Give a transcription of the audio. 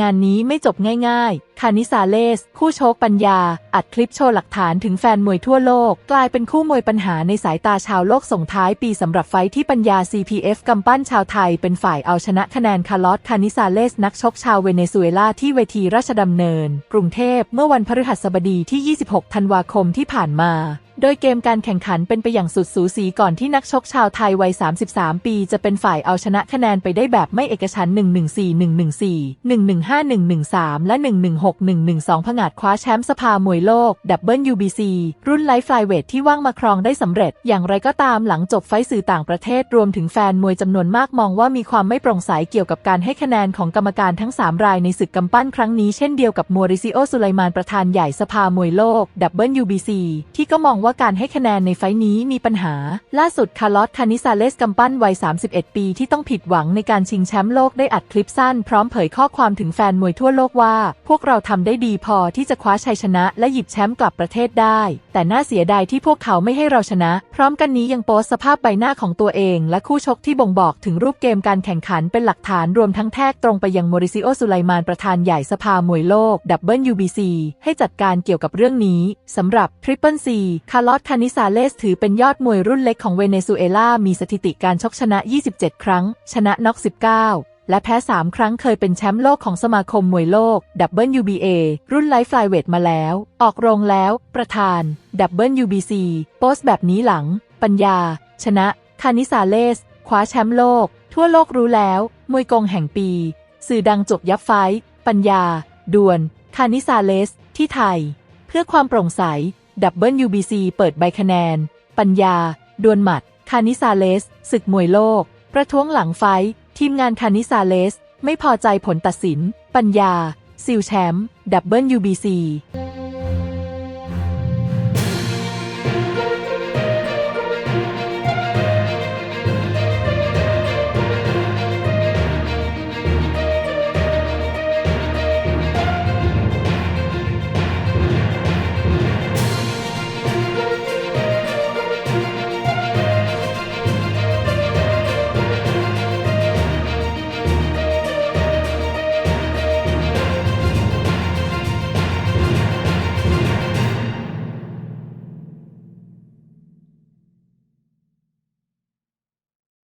งานนี้ไม่จบง่ายๆ คานิซาเลส คู่โชคปัญญา อัดคลิปโชว์หลักฐานถึงแฟนมวยทั่วโลก กลายเป็นคู่มวยปัญหาในสายตาชาวโลกส่งท้ายปีสำหรับไฟที่ปัญญา CPF กำปั้นชาวไทย เป็นฝ่ายเอาชนะคะแนนคาร์ลอสคานิซาเลส นักชกชาวเวเนซุเอลาที่เวทีราชดำเนิน กรุงเทพเมื่อวันพฤหัสบดีที่ 26 ธันวาคมที่ผ่านมาโดยเกมการแข่งขันเป็นไปอย่างสุดสูสีก่อนที่นักชกชาวไทยวัย 33 ปี จะเป็นฝ่ายเอาชนะคะแนนไปได้แบบไม่เอกฉัน 114 114 115 113 และ 116 112ผงาดคว้าแชมป์สภามวยโลก WBC รุ่นไลฟ์ไฟเวทที่ว่างมาครองได้สำเร็จ อย่างไรก็ตามหลังจบไฟสื่อต่างประเทศรวมถึงแฟนมวยจำนวนมากมองว่ามีความไม่โปร่งใสเกี่ยวกับการให้คะแนนของกรรมการทั้ง 3 รายในศึกกำปั้นครั้งนี้เช่นเดียวกับมัวริซิโอสุไลมานประธานใหญ่สภามวยโลก WBC ที่ก็มองว่าการให้คะแนนในไฟท์นี้มีปัญหา ล่าสุดคาร์ลอสคานิซาเลสกำปั้นวัย 31 ปีที่ต้องผิดหวังในการชิงแชมป์โลกได้อัดคลิปสั้น พร้อมเผยข้อความถึงแฟนมวยทั่วโลกว่า พวกเราทำได้ดีพอที่จะคว้าชัยชนะและหยิบแชมป์กลับประเทศได้ แต่น่าเสียดายที่พวกเขาไม่ให้เราชนะ พร้อมกันนี้ยังโพสสภาพใบหน้าของตัวเอง และคู่ชกที่บ่งบอกถึงรูปเกมการแข่งขันเป็นหลักฐานรวมทั้งแทกตรงไปยังโมริซิโอสุไลมานประธานใหญ่สภามวยโลก WBC ให้จัดการเกี่ยวกับเรื่องนี้สำหรับ Triple C คาร์ลอสคานิซาเลสถือเป็นยอดมวยรุ่นเล็กของเวเนซุเอลา มีสถิติการชกชนะ 27 ครั้ง ชนะน็อก 19 และแพ้ 3 ครั้งเคยเป็นแชมป์โลกของสมาคมมวยโลก WBA รุ่นไลฟ์ไฟเวทมาแล้ว ออกโรงแล้ว ประธาน WBC โพสต์แบบนี้หลัง ปัญญา ชนะ คานิซาเลส คว้าแชมป์โลก ทั่วโลกรู้แล้ว มวยกงแห่งปี สื่อดังจบยับไฟ ปัญญา ด่วน คานิซาเลส ที่ไทย เพื่อความโปร่งใส WBC เปิดใบคะแนน ปัญญา ดวลหมัด คานิซาเลส ศึกมวยโลก ประท้วงหลังไฟ ทีมงานคานิซาเลส ไม่พอใจผลตัดสิน ปัญญาซิลแชมป์ WBC